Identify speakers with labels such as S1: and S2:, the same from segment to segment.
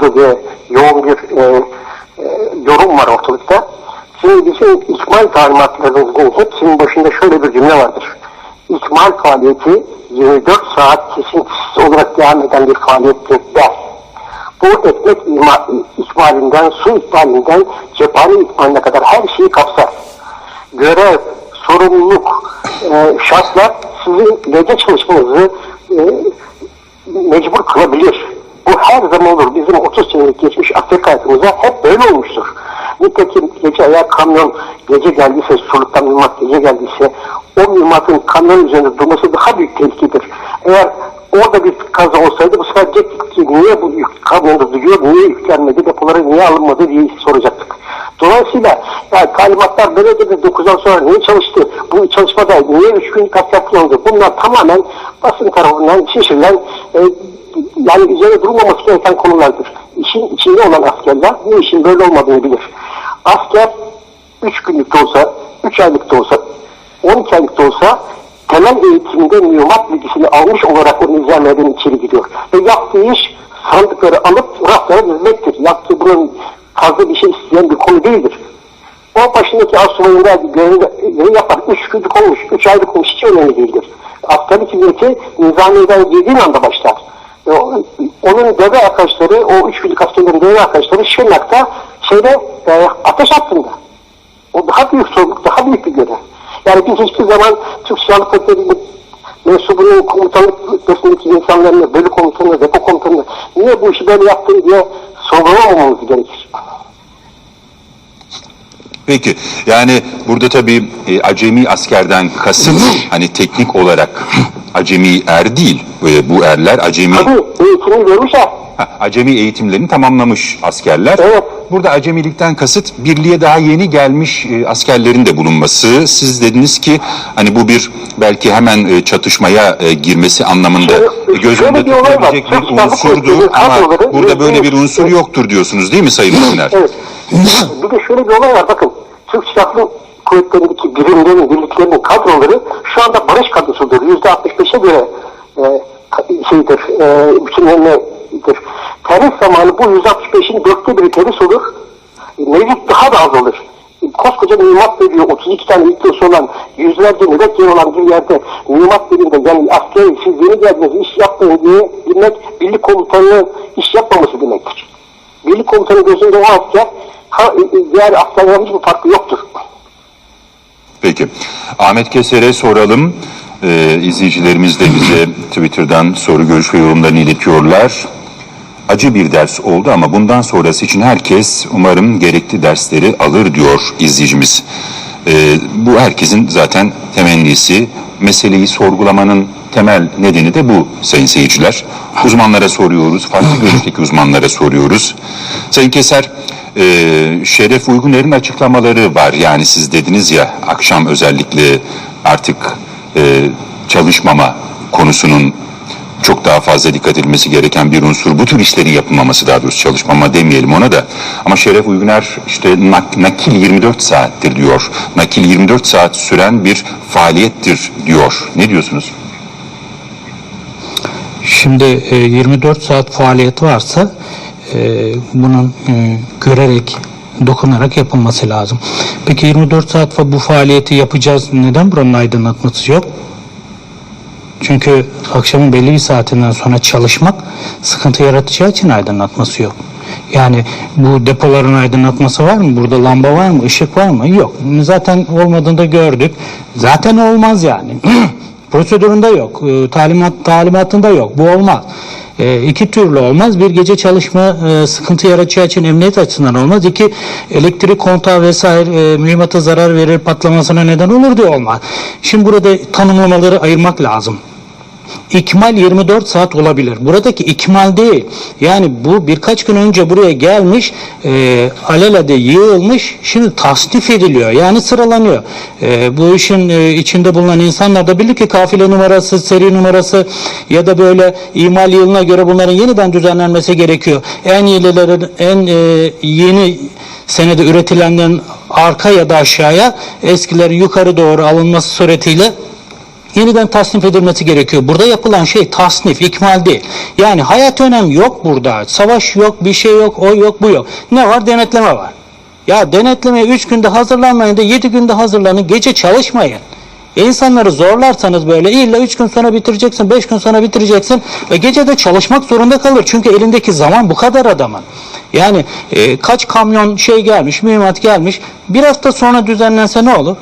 S1: diye yoğun bir e, e, yorum var ortalıkta. Şimdi bizim ikmal talimatlarımızın hepsinin başında şöyle bir cümle vardır. İkmal faaliyeti 24 saat kesintisiz olarak devam eden bir faaliyettir der. Bu ekmek ikmalinden, su ikmalinden, cephane ikmaline kadar her şeyi kapsar. Görev, sorumluluk, e, şartlar sizin gece çalışmanızı e, mecbur kılabilir. Her zaman olur. Bizim 30 senelik geçmiş Afrika hayatımıza hep böyle olmuştur. Nitekim gece eğer kamyon gece geldiyse, suluktan mühimmat gece geldiyse o mühimmatın kamyon üzerinde durması daha büyük tehlikedir. Eğer orada bir kaza olsaydı bu sefer diyecektik niye bu kamyonda duruyor, niye yüklenmedi, depolara niye alınmadı diye soracaktık. Dolayısıyla yani talimatlar böyle dedi 9'dan sonra niye çalıştı? Bu çalışmada niye 3 gün kasap oldu? Bunlar tamamen basın tarafından şişirilen e, yani üzerine durulmaması gereken konulardır. İşin içinde olan askerler bu işin böyle olmadığını bilir. Asker 3 günlük de olsa, 3 aylık da olsa, 12 aylık da olsa temel eğitimde mühimmat bilgisini almış olarak o nizamiyeden içeri gidiyor. Ve yaptığı iş sandıkları alıp raflara dizmektir. Yaptığı bunun fazla bir şey isteyen bir konu değildir. O başındaki asubayın verdiği görevi yapar. Üç günlük olmuş, üç aylık olmuş hiç önemli değildir. Askerlik hizmeti nizamiyeden girdiğin anda başlar. E, Onun deve arkadaşları, o üç günlük askerlerin deve arkadaşları Şırnak'ta şeyde e, ateş hattında. O daha büyük sorumluluk, daha büyük bir görev. Yani biz hiçbir zaman Türk Silahlı Kuvvetleri'nin mensubunun komutanlık rütbesindeki insanlarını, bölük komutanını, depo komutanını niye bu işi böyle yaptın diye sorgulamamamız gerekir.
S2: Peki yani burada tabii e, acemi askerden kasıt hani teknik olarak acemi er değil. E, bu erler acemi
S1: Tabii eğitimini görmüşler.
S2: ha, acemi eğitimlerini tamamlamış askerler.
S1: Evet.
S2: Burada acemilikten kasıt birliğe daha yeni gelmiş e, askerlerin de bulunması. Siz dediniz ki hani bu bir belki hemen e, çatışmaya e, girmesi anlamında
S1: Şöyle-
S2: göz önünde tutulabilecek bir unsurdu ama burada böyle bir
S1: Evet.
S2: unsur yoktur diyorsunuz değil mi Sayın Üstüner?
S1: Evet. bir de şöyle bir olay var bakın. Türk Silahlı Kuvvetleri'ndeki birimlerin, birliklerin kadroları şu anda barış kadrosudur. Yüzde 65'e göre e, şeydir, e, bütünlemedir. Terhis zamanı bu 165'in dörtte biri terhis olur. E, Mevcut daha da az olur. E, Koskoca mühimmat veriyor, 32 tane ilkesi olan, yüzlerce nöbet yeri olan bir yerde mühimmat verinde yani askeri siz yeni geldiniz iş yapmayın diye bilmek birlik komutanının iş yapmaması demektir. Birlik komutanı gözünde o asker ha, e, diğer askerlerin hiçbir farkı yoktur.
S2: Peki. Ahmet Keser'e soralım. Ee, izleyicilerimiz de bize Twitter'dan soru, görüş ve yorumlarını iletiyorlar. Acı bir ders oldu ama bundan sonrası için herkes umarım gerekli dersleri alır diyor izleyicimiz. Ee, bu herkesin zaten temennisi. Meseleyi sorgulamanın temel nedeni de bu sayın seyirciler. Uzmanlara soruyoruz, farklı görüşteki uzmanlara soruyoruz. Sayın Keser, e, Şeref Uyguner'in açıklamaları var. Yani siz dediniz ya akşam özellikle artık e, çalışmama konusunun çok daha fazla dikkat edilmesi gereken bir unsur. Bu tür işlerin yapılmaması daha doğrusu çalışmama demeyelim ona da. Ama Şeref Uyguner işte nak- nakil 24 saattir diyor. Nakil 24 saat süren bir faaliyettir diyor. Ne diyorsunuz?
S3: Şimdi e, 24 saat faaliyet varsa e, bunun e, görerek, dokunarak yapılması lazım. Peki 24 saat bu faaliyeti yapacağız. Neden buranın aydınlatması yok? Çünkü akşamın belli bir saatinden sonra çalışmak sıkıntı yaratacağı için aydınlatması yok. Yani bu depoların aydınlatması var mı? Burada lamba var mı? Işık var mı? Yok. Zaten olmadığını gördük. Zaten olmaz yani. Prosedüründe yok. e, Talimat talimatında yok. Bu olmaz. E, iki türlü olmaz. Bir gece çalışma e, sıkıntı yaratacağı için emniyet açısından olmaz. İki elektrik kontağı vesaire e, mühimmata zarar verir patlamasına neden olur diye olmaz. Şimdi burada tanımlamaları ayırmak lazım. İkmal 24 saat olabilir. Buradaki ikmal değil. Yani bu birkaç gün önce buraya gelmiş, e, alelade yığılmış, şimdi tasnif ediliyor. Yani sıralanıyor. E, bu işin e, içinde bulunan insanlar da bilir ki kafile numarası, seri numarası ya da böyle imal yılına göre bunların yeniden düzenlenmesi gerekiyor. En yenilerin, en e, yeni senede üretilenlerin arka ya da aşağıya eskilerin yukarı doğru alınması suretiyle yeniden tasnif edilmesi gerekiyor. Burada yapılan şey tasnif, ikmal değil. Yani hayat önem yok burada. Savaş yok, bir şey yok, o yok, bu yok. Ne var? Denetleme var. Ya denetlemeye 3 günde hazırlanmayın da 7 günde hazırlanın. Gece çalışmayın. E insanları zorlarsanız böyle illa 3 gün sonra bitireceksin, 5 gün sonra bitireceksin ve gece de çalışmak zorunda kalır. Çünkü elindeki zaman bu kadar adamın. Yani e, kaç kamyon şey gelmiş, mühimmat gelmiş. Bir hafta sonra düzenlense ne olur?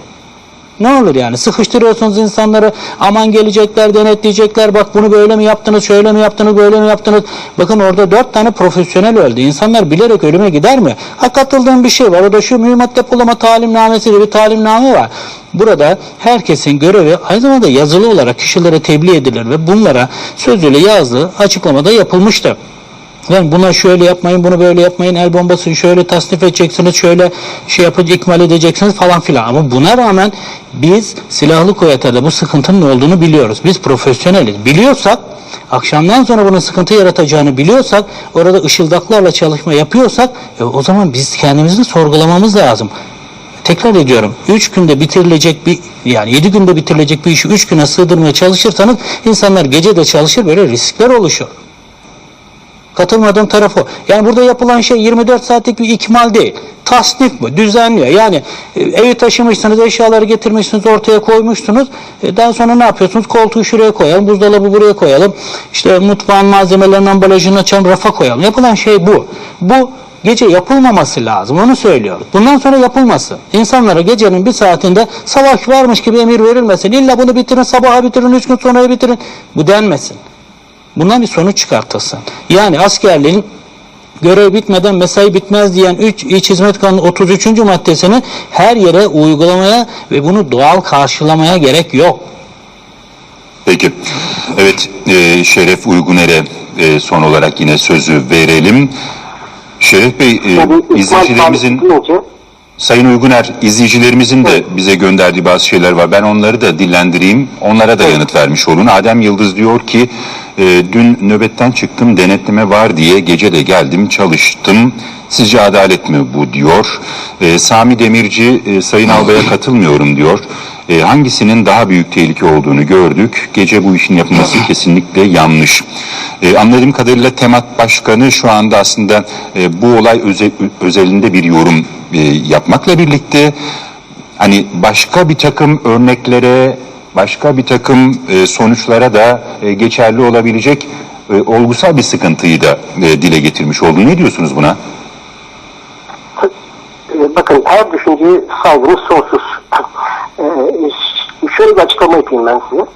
S3: Ne olur yani? Sıkıştırıyorsunuz insanları. Aman gelecekler, denetleyecekler. Bak bunu böyle mi yaptınız, şöyle mi yaptınız, böyle mi yaptınız? Bakın orada dört tane profesyonel öldü. İnsanlar bilerek ölüme gider mi? Ha katıldığım bir şey var. O da şu mühimmat depolama talimnamesi diye bir talimname var. Burada herkesin görevi aynı zamanda yazılı olarak kişilere tebliğ edilir ve bunlara sözlü yazılı açıklamada yapılmıştır. Yani buna şöyle yapmayın, bunu böyle yapmayın, el bombasını şöyle tasnif edeceksiniz, şöyle şey yapıp ikmal edeceksiniz falan filan. Ama buna rağmen biz silahlı kuvvetlerde bu sıkıntının olduğunu biliyoruz. Biz profesyoneliz. Biliyorsak, akşamdan sonra bunun sıkıntı yaratacağını biliyorsak, orada ışıldaklarla çalışma yapıyorsak, e, o zaman biz kendimizi sorgulamamız lazım. Tekrar ediyorum. 3 günde bitirilecek bir yani 7 günde bitirilecek bir işi 3 güne sığdırmaya çalışırsanız insanlar gece de çalışır böyle riskler oluşur. Katılmadığım tarafı. Yani burada yapılan şey 24 saatlik bir ikmal değil. Tasnif bu, düzenliyor. Yani e, evi taşımışsınız, eşyaları getirmişsiniz, ortaya koymuşsunuz. E, daha sonra ne yapıyorsunuz? Koltuğu şuraya koyalım, buzdolabı buraya koyalım. İşte mutfağın malzemelerinin ambalajını açalım, rafa koyalım. Yapılan şey bu. Bu gece yapılmaması lazım. Onu söylüyoruz. Bundan sonra yapılmasın. İnsanlara gecenin bir saatinde savaş varmış gibi emir verilmesin. İlla bunu bitirin, sabaha bitirin, üç gün sonra bitirin. Bu denmesin. Bundan bir sonuç çıkartılsın. Yani askerliğin görev bitmeden mesai bitmez diyen 3 İç Hizmet Kanunu 33. maddesini her yere uygulamaya ve bunu doğal karşılamaya gerek yok.
S2: Peki. Evet, e, Şeref Uyguner'e e, son olarak yine sözü verelim. Şeref Bey, e, izleyicilerimizin, Sayın Uyguner, izleyicilerimizin de bize gönderdiği bazı şeyler var. Ben onları da dillendireyim, onlara da yanıt vermiş olun. Adem Yıldız diyor ki, e, dün nöbetten çıktım, denetleme var diye gece de geldim, çalıştım. Sizce adalet mi bu diyor. E, Sami Demirci, e, Sayın Albay'a katılmıyorum diyor. E, hangisinin daha büyük tehlike olduğunu gördük. Gece bu işin yapılması kesinlikle yanlış. E, anladığım kadarıyla Temat Başkanı şu anda aslında e, bu olay öze- özelinde bir yorum e, yapmakla birlikte hani başka bir takım örneklere, başka bir takım e, sonuçlara da e, geçerli olabilecek e, olgusal bir sıkıntıyı da e, dile getirmiş oldu. Ne diyorsunuz buna?
S1: bakın her düşünceye saygımız sonsuz. Şöyle bir açıklama yapayım ben size.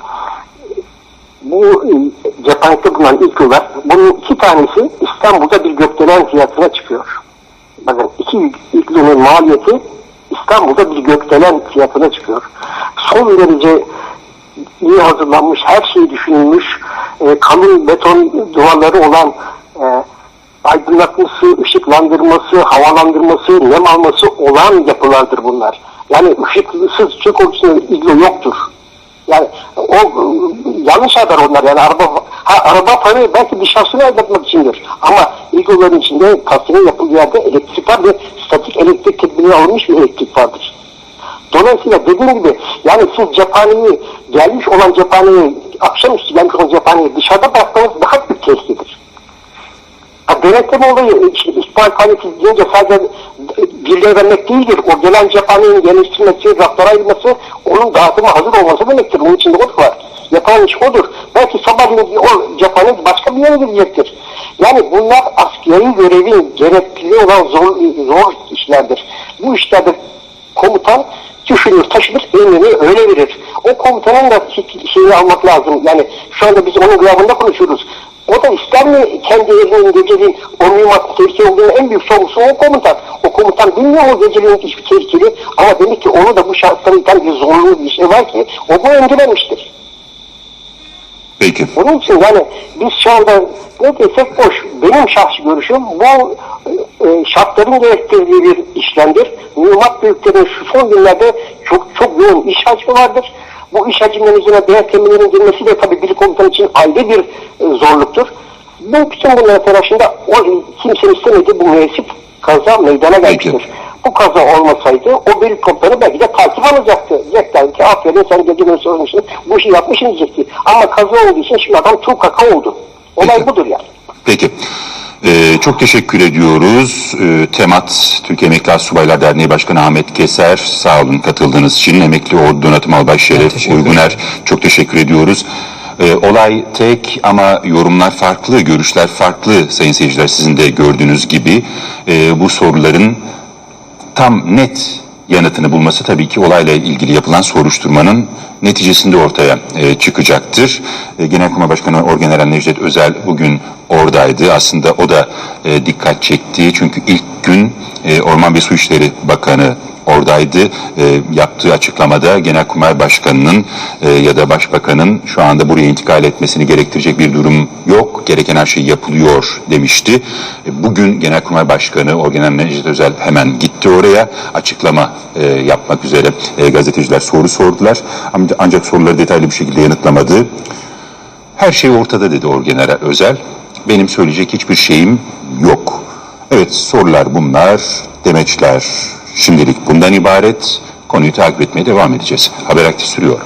S1: Bu e, cephanede bulunan ilgüler, bunun iki tanesi İstanbul'da bir gökdelen fiyatına çıkıyor. Bakın iki iglunun maliyeti İstanbul'da bir gökdelen fiyatına çıkıyor. Son derece iyi hazırlanmış, her şey düşünülmüş, e, kalın beton duvarları olan e, aydınlatması, ışıklandırması, havalandırması, nem alması olan yapılardır bunlar. Yani ışıksız çöp konusunda ilgili yoktur. Yani o yanlış haber onlar yani araba ha, araba parayı belki bir şahsını elde etmek içindir. Ama ilgoların içinde kastinin yapıldığı yerde elektrik var ve statik elektrik tedbiri alınmış bir elektrik vardır. Dolayısıyla dediğim gibi yani siz cephaneyi gelmiş olan cephaneyi akşamüstü gelmiş olan cephaneyi dışarıda bırakmanız daha büyük tehlikedir. Ha, denetleme olayı işte ihbar faaliyeti deyince sadece birileri vermek değildir. O gelen cephanenin geliştirilmesi, raflara ayrılması, onun dağıtıma hazır olması demektir. Bunun içinde o da var. Yapan iş odur. Belki sabahleyin o cephane başka bir yere gidecektir. Yani bunlar askeri görevin gerekli olan zor, zor işlerdir. Bu işlerde komutan düşünür, taşınır, emrini öyle verir. O komutanın da şeyi almak lazım. Yani şu anda biz onun gıyabında konuşuyoruz. O da ister mi kendi evinin geceliğin o mühimmat tehlike olduğunu en büyük sorumlusu o komutan. O komutan bilmiyor o geceliğin hiçbir tehlikeli ama demek ki onu da bu şartlarından bir zorunlu bir şey var ki o bu engellemiştir.
S2: Peki.
S1: Onun için yani biz şu anda ne desek boş. Benim şahsi görüşüm bu e, şartların gerektirdiği bir işlemdir. Mühimmat büyüklerinin şu son günlerde çok çok yoğun iş hacmi vardır. Bu iş hacimlerinin üzerine denetimlerin girmesi de tabii bir komutan için ayrı bir e, zorluktur. Bu bütün bunların telaşında o kimsenin istemediği bu müessif kaza meydana gelmiştir. Bu kaza olmasaydı o bölük komutanı belki de takip alacaktı. Diyecekler ki aferin sen gece gün sormuşsun bu işi yapmışsın diyecekti. Ama kaza olduğu için şimdi adam çok kaka oldu. Olay
S2: Peki.
S1: budur yani.
S2: Peki. Ee, çok teşekkür ediyoruz. Ee, Temat Türkiye Emekli Astsubaylar Derneği Başkanı Ahmet Keser sağ olun katıldığınız için. Emekli Ordu Donatım Albay Şeref Uyguner çok teşekkür ediyoruz. Ee, olay tek ama yorumlar farklı, görüşler farklı sayın seyirciler sizin de gördüğünüz gibi. Ee, bu soruların tam net yanıtını bulması tabii ki olayla ilgili yapılan soruşturmanın neticesinde ortaya e, çıkacaktır. E, Genelkurmay Başkanı Orgeneral Necdet Özel bugün oradaydı. Aslında o da e, dikkat çekti. Çünkü ilk gün e, Orman ve Su İşleri Bakanı oradaydı. E, yaptığı açıklamada Genelkurmay Başkanı'nın e, ya da Başbakan'ın şu anda buraya intikal etmesini gerektirecek bir durum yok. Gereken her şey yapılıyor demişti. E, bugün Genelkurmay Başkanı Orgeneral Necdet Özel hemen gitti oraya. Açıklama e, yapmak üzere e, gazeteciler soru sordular. Ancak soruları detaylı bir şekilde yanıtlamadı. Her şey ortada dedi Orgeneral Özel. Benim söyleyecek hiçbir şeyim yok. Evet sorular bunlar, demeçler şimdilik bundan ibaret. Konuyu takip etmeye devam edeceğiz. Haber aktif sürüyor.